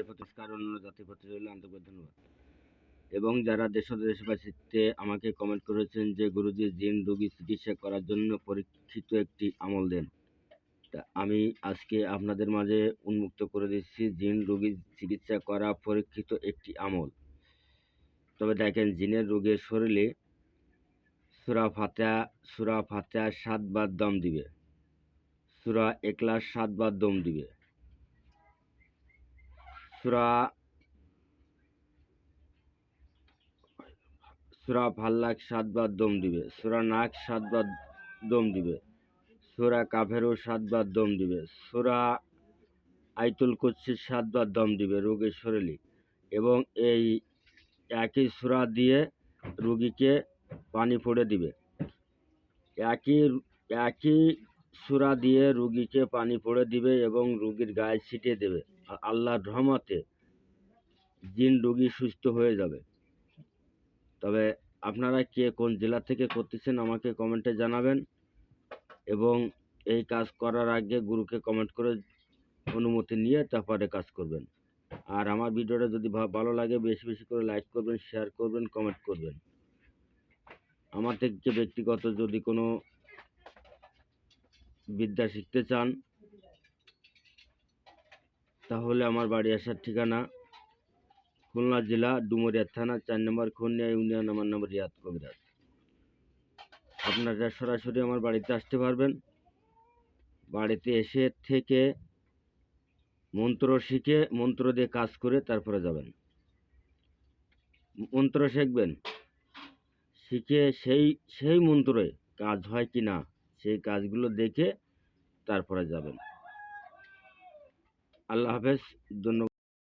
তাদের প্রতি নমস্কার অন্য জাতির প্রতি রইল আন্তরিক ধন্যবাদ। এবং যারা দেশ দেশবাসীতে আমাকে কমেন্ট করেছেন যে, গুরুজি, জিন রোগী চিকিৎসা করার জন্য পরীক্ষিত একটি আমল দেন। তা আমি আজকে আপনাদের মাঝে উন্মুক্ত করে দিচ্ছি, জিন রোগী চিকিৎসা করা পরীক্ষিত একটি আমল। তবে দেখেন, জিনের রোগের শরীরে সুরা ফাতেহা সুরা ফাতেহা সাতবার দম দিবে। সুরা একলাস সাতবার দম দিবে। সুরা সুরা ফাল্লাক সাতবার দম দিবে। সুরা নাক সাতবার দম দিবে। সুরা কাফেরও সাতবার দম দিবে। সুরা আইতুল কুচ্ছির সাতবার দম দিবে রোগীর শরীরে। এবং এই একই সুরা দিয়ে রুগীকে পানি পড়ে দিবে। একই একই সুরা দিয়ে রুগীকে পানি পড়ে দিবে এবং রুগীর গায়ে ছিটিয়ে দেবে। আর আল্লাহর রহমতে জিন রুগী সুস্থ হয়ে যাবে। তবে আপনারা কে কোন জেলা থেকে করতেছেন আমাকে কমেন্টে জানাবেন এবং এই কাজ করার আগে গুরুকে কমেন্ট করে অনুমতি নিয়ে তারপরে কাজ করবেন। আর আমার ভিডিওটা যদি ভালো লাগে বেশি বেশি করে লাইক করবেন, শেয়ার করবেন, কমেন্ট করবেন। আমার থেকে ব্যক্তিগত যদি কোনো বিদ্যা শিখতে চান, তাহলে আমার বাড়ি আসার ঠিকানা খুলনা জেলা, ডুমুরিয়া থানা, চার নম্বর খুলনা ইউনিয়ন, আমার নাম রিয়াদ কবিরাজ। আপনারা সরাসরি আমার বাড়িতে আসতে পারবেন। বাড়িতে এসে থেকে মন্ত্র শিখে, মন্ত্র দিয়ে কাজ করে তারপরে যাবেন। মন্ত্র শিখবেন? শিখে সেই সেই মন্ত্রে কাজ হয় কি না সেই কাজগুলো দেখে তারপরে যাবেন। আল্লাহ হাফেজ ধন্যবাদ।